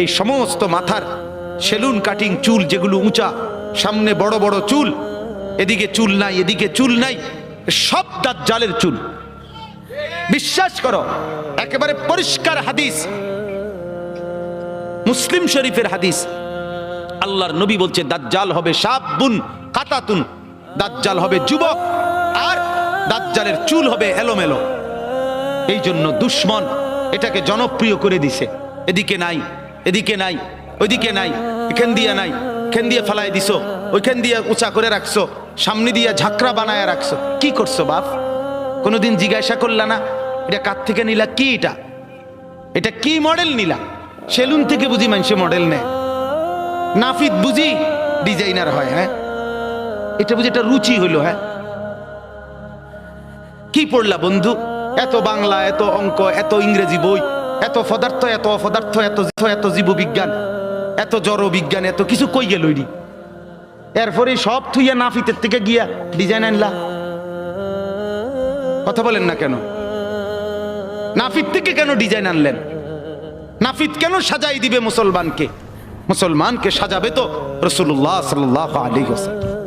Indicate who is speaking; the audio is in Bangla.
Speaker 1: এই সমস্ত মাথার সেলুন, কাটিং চুল যেগুলো উঁচা, সামনে বড় বড় চুল, এদিকে চুল নাই, এদিকে চুল নাই, সব দাঁত জালের চুল। বিশ্বাস করো, একেবারে পরিষ্কার হাদিস। মুসলিম শরীফের হাদিস। আল্লাহর নবী বলছে, দাজ্জাল হবে সাবুন কাতাতুন, দাজ্জাল হবে যুবক, আর দাজ্জালের চুল হবে এলোমেলো। এই জন্য দুশ্মন এটাকে জনপ্রিয় করে দিছে। এদিকে নাই এদিকে নাই, ওইদিকে নাই, এখান দিয়ে নাই, এখান দিয়ে ফেলায় দিছো, ওইখান দিয়ে উঁচা করে রাখছো, সামনে দিয়ে ঝাঁকড়া বানায় রাখছো। কি করছ বাপ? কোনোদিন জিজ্ঞাসা করলা না, এটা কার থেকে নিলা, কি এটা? এটা কি মডেল নিলা? সেলুন থেকে বুঝি মানুষে মডেল নেয়। নাফিদ বুঝি ডিজাইনার হয় হ্যাঁ? এটা বুঝি একটা রুচি হইল হ্যাঁ? কি পড়লা বন্ধু? এত বাংলা, এত অঙ্ক, এত ইংরেজি বই এত পদার্থ, এত অপদার্থ, এত এত জীববিজ্ঞান, এত জড় বিজ্ঞান এত কিছু কই গেল এরপরে সব থুইয়া নাফিতের থেকে গিয়া ডিজাইন আনলা। কথা বলেন না কেন? নাফিত থেকে কেন ডিজাইন আনলেন? নাফিত কেন সাজাই দিবে মুসলমানকে? মুসলমানকে সাজাবে তো রসুল্লাহ সাল্লাহ আলী হোসেন